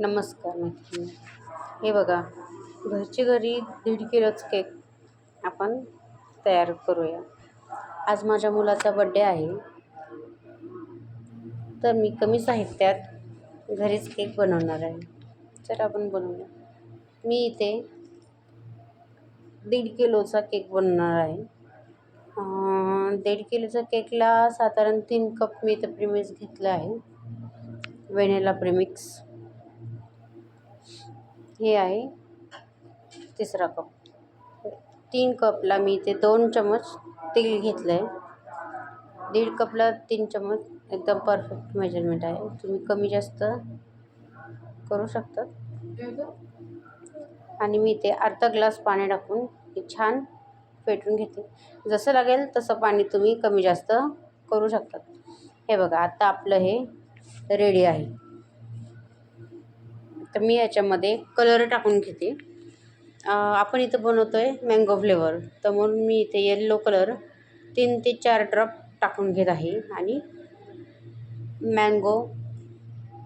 नमस्कार मैत्रिणी हे बघा घरच्या घरी दीड किलोच केक आपण तयार करूया. आज माझ्या मुलाचा बड्डे आहे. तर मी कमी साहित्यात घरीच केक बनवणार आहे. तर आपण बनवूया. मी इथे दीड किलोचा केक बनवणार आहे. दीड किलोचा केकला साधारण तीन कप मी इथं प्रिमिक्स घेतलं आहे. व्हॅनिला प्रिमिक्स हे आहे. तिसरा कप. तीन कपला मी इथे दोन चमच तेल घेतलं आहे दीड कपला तीन चमच एकदम परफेक्ट मेजरमेंट आहे. तुम्ही कमी जास्त करू शकता. आणि मी इथे अर्धा ग्लास पाणी टाकून हे छान पेटून घेते. जसं लागेल तसं पाणी तुम्ही कमी जास्त करू शकता. हे बघा आता आपलं हे रेडी आहे. तर मी याच्यामध्ये कलर टाकून घेते. आपण इथं बनवतो आहे मँगो फ्लेवर तर म्हणून मी इथे येल्लो कलर तीन ते चार ड्रॉप टाकून घेत आहे आणि मँगो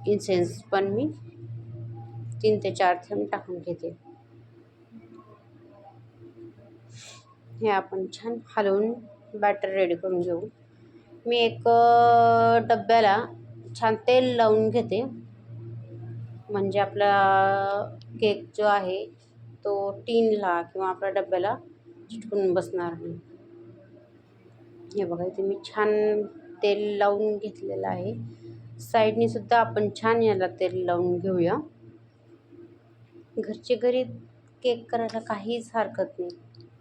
इन्सेन्स पण मी तीन ते चार थेंब टाकून घेते. हे आपण छान हलवून बॅटर रेडी करून घेऊ. मी एक डब्याला छान तेल लावून घेते. म्हणजे आपला केक जो आहे तो टीनला किंवा आपल्या डब्याला चिटकून बसणार नाही हे बघा इथे मी छान तेल लावून घेतलेलं आहे. साईडने सुद्धा आपण छान याला तेल लावून घेऊया. घरचे घरी केक करायला काहीच हरकत नाही.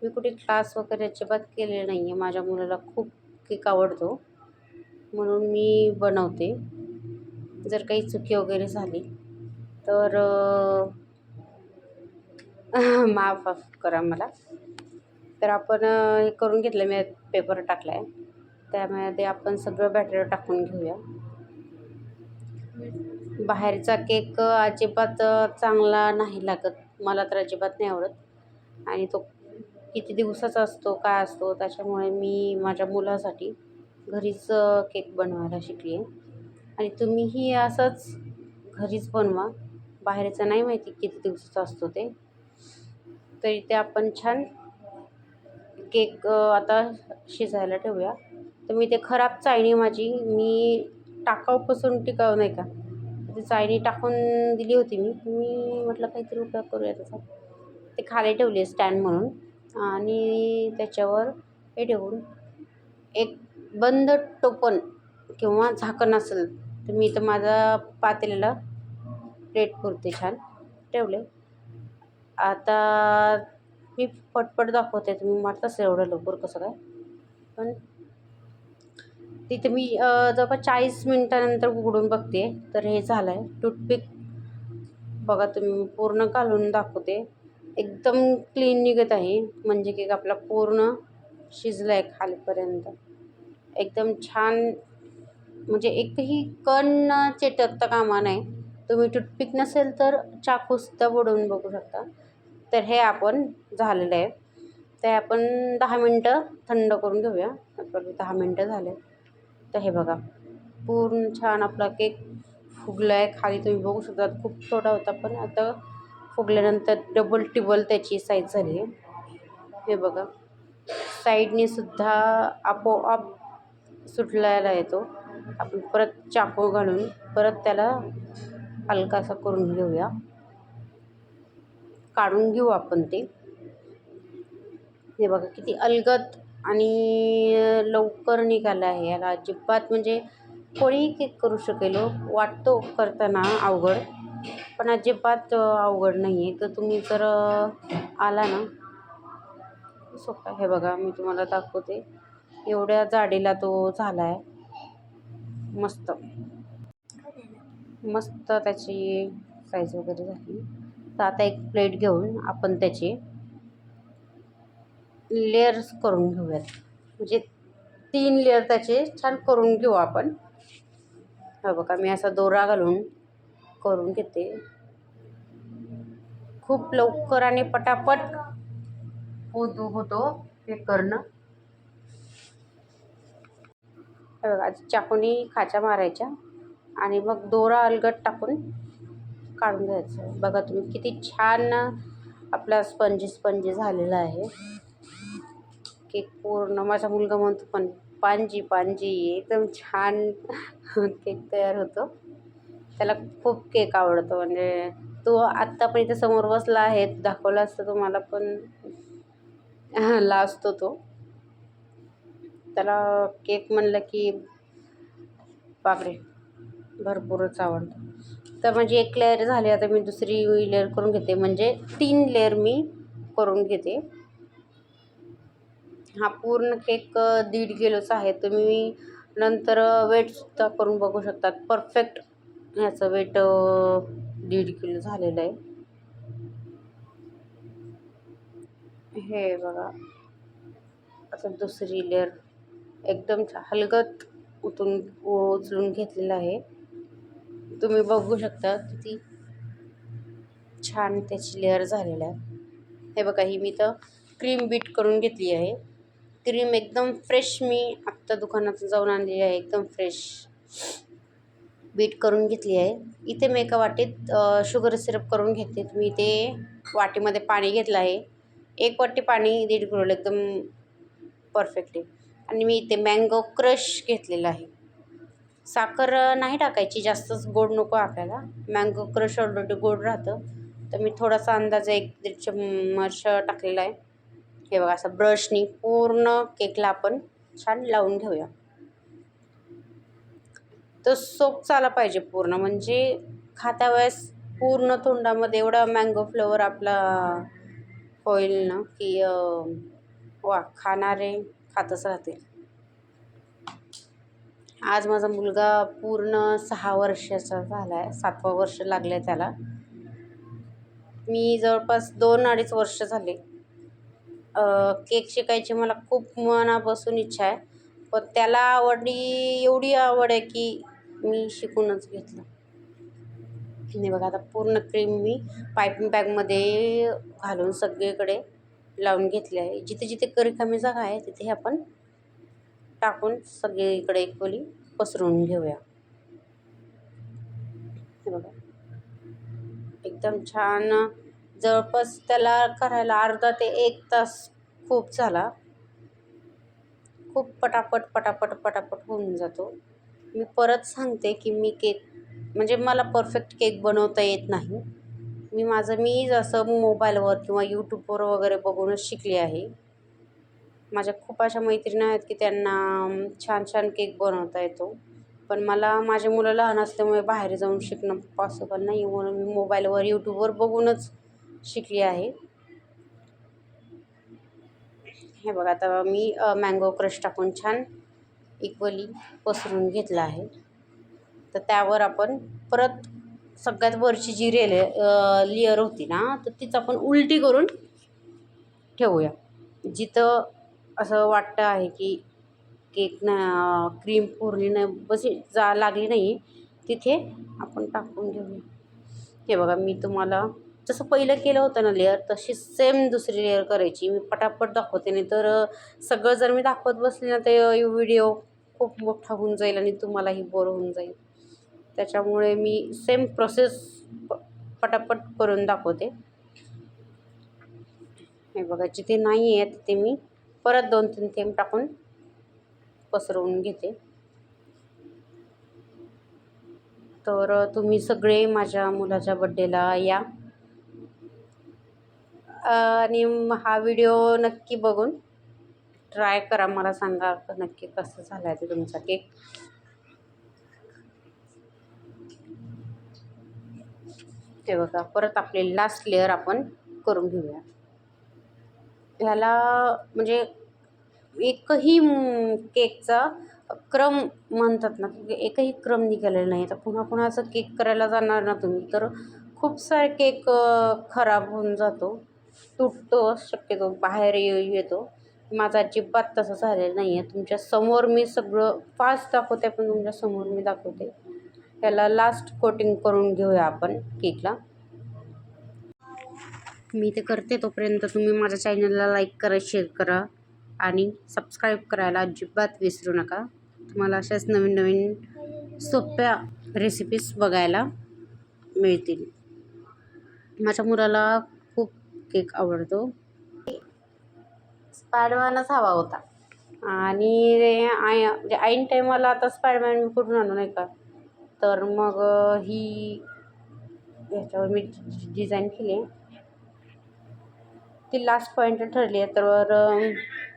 मी कुठे क्लास वगैरे अजिबात केले नाही आहे माझ्या मुलाला खूप केक आवडतो. म्हणून मी बनवते. जर काही चुकी वगैरे झाली तर अं, माफ करा मला. तर आपण हे करून घेतलं मी पेपर टाकला आहे त्यामध्ये आपण सगळं बॅटरी टाकून घेऊया. बाहेरचा केक अजिबात चांगला नाही लागत. मला तर अजिबात नाही आवडत. आणि तो किती दिवसाचा असतो काय असतो त्याच्यामुळे मी माझ्या मुलासाठी घरीच केक बनवायला शिकली आहे आणि तुम्हीही असंच घरीच बनवा. बाहेरचं नाही माहिती किती दिवसाचा असतो ते. तर इथे आपण छान केक आता शिजायला ठेवूया. तर मी ते खराब चाळणी माझी मी टाकाऊपासून टिकाऊ नाही का? ती चाळणी टाकून दिली होती मी. मी म्हटलं काहीतरी उपयोग करूया त्याचा. ते खाली ठेवली स्टँड म्हणून. आणि त्याच्यावर हे ठेवून एक बंद टोपण किंवा झाकण असेल तर मी इथं माझा पातेल्याला प्लेटपुरते छान. ठेवले. आता मी पटपट दाखवते तुम्ही. म्हटलं असेल एवढं लवकर कसं काय? पण तिथे मी जवळपास चाळीस मिनटानंतर उघडून बघते. तर हे झालं आहे टूथपिक बघा तुम्ही. पूर्ण घालून दाखवते. एकदम क्लीन निघत आहे. म्हणजे केक आपला पूर्ण शिजला आहे खालीपर्यंत. एकदम छान. म्हणजे एकही कण चेटकता कामा नाही तुम्ही टूथपिक नसेल तर चाकूसुद्धा बुडवून बघू शकता. तर हे आपण झालेलं आहे. ते आपण दहा मिनटं थंड करून घेऊया. दहा मिनटं झाले. तर हे बघा पूर्ण छान आपला केक फुगला आहे खाली तुम्ही बघू शकता खूप छोटा होता पण आता फुगल्यानंतर डबल टिबल त्याची साईज झाली आहे. हे बघा साईडने सुद्धा आपोआप सुटलेला येतो आपण परत चाकू घालून परत त्याला हलकासा करून घेऊया. काढून घेऊ आपण ते. हे बघा किती अलगत आणि लवकर निघालं आहे. याला अजिबात म्हणजे कोणीही केक करू शकेल हो. वाटतो करताना अवघड पण अजिबात अवघड नाही आहे तर तुम्ही जर आला ना सोपा हे बघा मी तुम्हाला दाखवते. एवढ्या जाडीला तो झाला आहे मस्त. मस्त त्याची साईज वगैरे झाली. तर आता एक प्लेट घेऊन आपण त्याचे लेयर्स करून घेऊयात. म्हणजे तीन लेअर त्याचे छान करून घेऊ आपण. हा बघा मी असा दोरा घालून करून घेते. खूप लवकर आणि पटापट होतो होतो हे करणं. बघा आधी चाकूनी खाच्या मारायच्या. आणि मग दोरा अलगट टाकून काढून घ्यायचं. बघा तुम्ही किती छान आपला स्पंजी स्पंजी झालेला आहे. केक पूर्ण माझा मुलगा म्हणतो पण पांजी पांजी एकदम छान केक तयार होतो. त्याला खूप केक आवडतो. म्हणजे तो आत्ता पण इथे समोर बसला आहे दाखवला असतं तुम्हाला पण लाजतो तो. त्याला केक म्हणलं की बापरे. भरपूरच आवडतं. तर म्हणजे एक लेअर झाली आता मी दुसरी लेअर करून घेते. म्हणजे तीन लेअर मी करून घेते. हा पूर्ण केक दीड किलोचा आहे. तुम्ही नंतर वेटसुद्धा करून बघू शकतात. परफेक्ट ह्याचं वेट दीड किलो झालेलं आहे. हे बघा. आता दुसरी लेअर एकदम हलगत उतून उचलून घेतलेलं आहे. तुम्ही बघू शकता किती छान त्याची लेअर झालेलं आहे. हे बघा ही मी तर क्रीम बीट करून घेतली आहे. क्रीम एकदम फ्रेश मी आत्ता दुकानातून जाऊन आणलेली आहे एकदम फ्रेश बीट करून घेतली आहे. इथे मी एका वाटीत शुगर सिरप करून घेते. मी इथे वाटीमध्ये पाणी घेतलं आहे. एक वाटी पाणी दीड किलो एकदम परफेक्ट आहे. आणि मी इथे मँगो क्रश घेतलेला आहे. साखर नाही टाकायची जास्तच गोड नको आपल्याला. मँगो क्रश ऑलरेडी गोड राहतं. तर मी थोडासा अंदाजे एक दीड चम्मच टाकलेला आहे. हे बघा असं ब्रशनी पूर्ण केकला आपण छान लावून घेऊया. तो सोप चाला पाहिजे पूर्ण. म्हणजे खाता वेळेस पूर्ण तोंडामध्ये एवढा मँगो फ्लेवर आपला होईल ना की वा खाणारे खातच राहतील. आज माझा मुलगा पूर्ण सहा वर्षाचा झाला आहे सातवा वर्ष लागलं आहे त्याला. मी जवळपास दोन अडीच वर्ष झाले. केक शिकायची मला खूप मनापासून इच्छा आहे पण त्याला आवडी एवढी आवड आहे की मी शिकूनच घेतलं. नाही बघा आता पूर्ण क्रीम मी पायपिंग बॅगमध्ये घालून सगळीकडे लावून घेतले आहे. जिथे जिथे करी कमी जागा आहे तिथे आपण टाकून सगळीकडे इक्वली पसरवून घेऊया. हे बघा. एकदम छान जवळपास त्याला करायला अर्धा ते एक तास खूप झाला. खूप पटापट पटापट पटापट होऊन जातो. मी परत सांगते की मी केक म्हणजे मला परफेक्ट केक बनवता येत नाही. मी माझं मी जसं मोबाईलवर किंवा यूट्यूबवर वगैरे बघूनच शिकले आहे. माझ्या खूप अशा मैत्रिणी आहेत की त्यांना छान छान केक बनवता येतो. पण मला माझे मुलं लहान असल्यामुळे बाहेर जाऊन शिकणं पॉसिबल नाही म्हणून मी मोबाईलवर यूट्यूबवर बघूनच शिकली आहे. हे बघा आता मी मँगो क्रश टाकून छान इक्वली पसरून घेतला आहे. तर त्यावर आपण परत सगळ्यात वरची जी रेले लेअर होती ना तर तीच आपण उलटी करून ठेवूया. जिथं असं वाटतं आहे की केक न क्रीम पूर्ण न बशी जा लागली नाही तिथे आपण टाकून घेऊया. हे बघा मी तुम्हाला जसं पहिलं केलं होतं ना लेअर तशी सेम दुसरी लेअर करायची. मी पटापट दाखवते नाही तर सगळं जर मी दाखवत बसले ना ते व्हिडिओ खूप मोठा होऊन जाईल आणि तुम्हालाही बोर होऊन जाईल. त्याच्यामुळे मी सेम प्रोसेस प पटापट करून दाखवते. हे बघा जिथे नाही आहे तिथे मी परत दोन तीन थेंब टाकून पसरवून घेते. तर तुम्ही सगळे माझ्या मुलाच्या बड्डेला या. आणि हा व्हिडिओ नक्की बघून ट्राय करा. मला सांगा नक्की कसं झालं आहे ते तुमचा केक ते बघा परत आपले लास्ट लेअर आपण करून घेऊया. ह्याला म्हणजे एकही केकचा क्रम म्हणतात ना एकही क्रम निघालेला नाही. आता पुन्हा पुन्हा असं केक करायला जाणार ना तुम्ही तर खूप सारे केक खराब होऊन जातो तुटतो शक्यतो बाहेर येतो. माझा अजिबात तसं झालेलं नाही आहे तुमच्यासमोर मी सगळं फास्ट दाखवते पण तुमच्यासमोर मी दाखवते. त्याला लास्ट कोटिंग करून घेऊया आपण केकला. मी ते करते तोपर्यंत तुम्ही माझ्या चॅनलला लाईक करा शेअर करा आणि सबस्क्राईब करायला अजिबात विसरू नका. तुम्हाला अशाच नवीन नवीन सोप्या रेसिपीज बघायला मिळतील. माझ्या मुलाला खूप केक आवडतो. स्पायडमॅनच हवा होता. आणि आय म्हणजे ऐन टायमाला आता स्पायडमॅन मी कुठून आणू नाही का? तर मग ही ह्याच्यावर मी डिझाईन केली. आहे ती लास्ट पॉईंट ठरली आहे. तर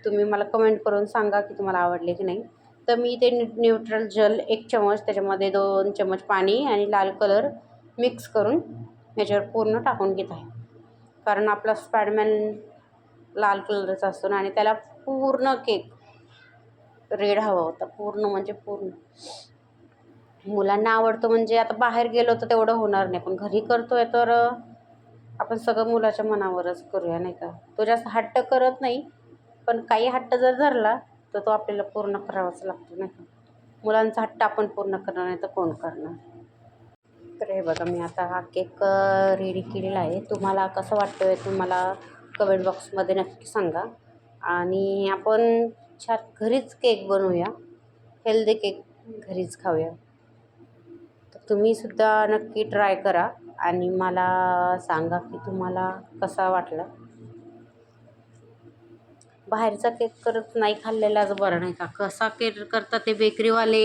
तुम्ही मला कमेंट करून सांगा की तुम्हाला आवडले की नाही. तर मी ते न्यू न्यूट्रल जल एक चमच त्याच्यामध्ये दोन चमच पाणी आणि लाल कलर मिक्स करून ह्याच्यावर पूर्ण टाकून घेत आहे. कारण आपला स्पॅडमॅन लाल कलरचा असतो ना आणि त्याला पूर्ण केक रेड हवा होता. पूर्ण म्हणजे पूर्ण. मुलांना आवडतं म्हणजे आता बाहेर गेलो तर तेवढं होणार नाही. पण घरी करतोय तर आपण सगळं मुलाच्या मनावरच करूया नाही का? तो जास्त हट्ट करत नाही पण काही हट्ट जर धरला तर तो आपल्याला पूर्ण करावाच लागतो नाही का? मुलांचा हट्ट आपण पूर्ण करणार नाही तर कोण करणार? तर हे बघा मी आता हा केक रेडी केलेला आहे. तुम्हाला कसं वाटतं आहे तुम्हाला कमेंट बॉक्समध्ये नक्की सांगा. आणि आपण छान घरीच केक बनवूया. हेल्दी केक घरीच खाऊया. तर तुम्हीसुद्धा नक्की ट्राय करा. आणि मला सांगा की तुम्हाला कसा वाटला? बाहेरचा केक करत नाही खाल्लेलाच बरं नाही का? कसा केक करता ते बेकरीवाले?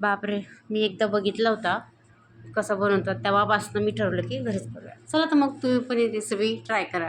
बापरे मी एकदा बघितला होता. कसा बनवतात तेव्हापासून मी ठरवलं की घरीच करूया चला तर मग तुम्ही पण रेसिपी ट्राय करा.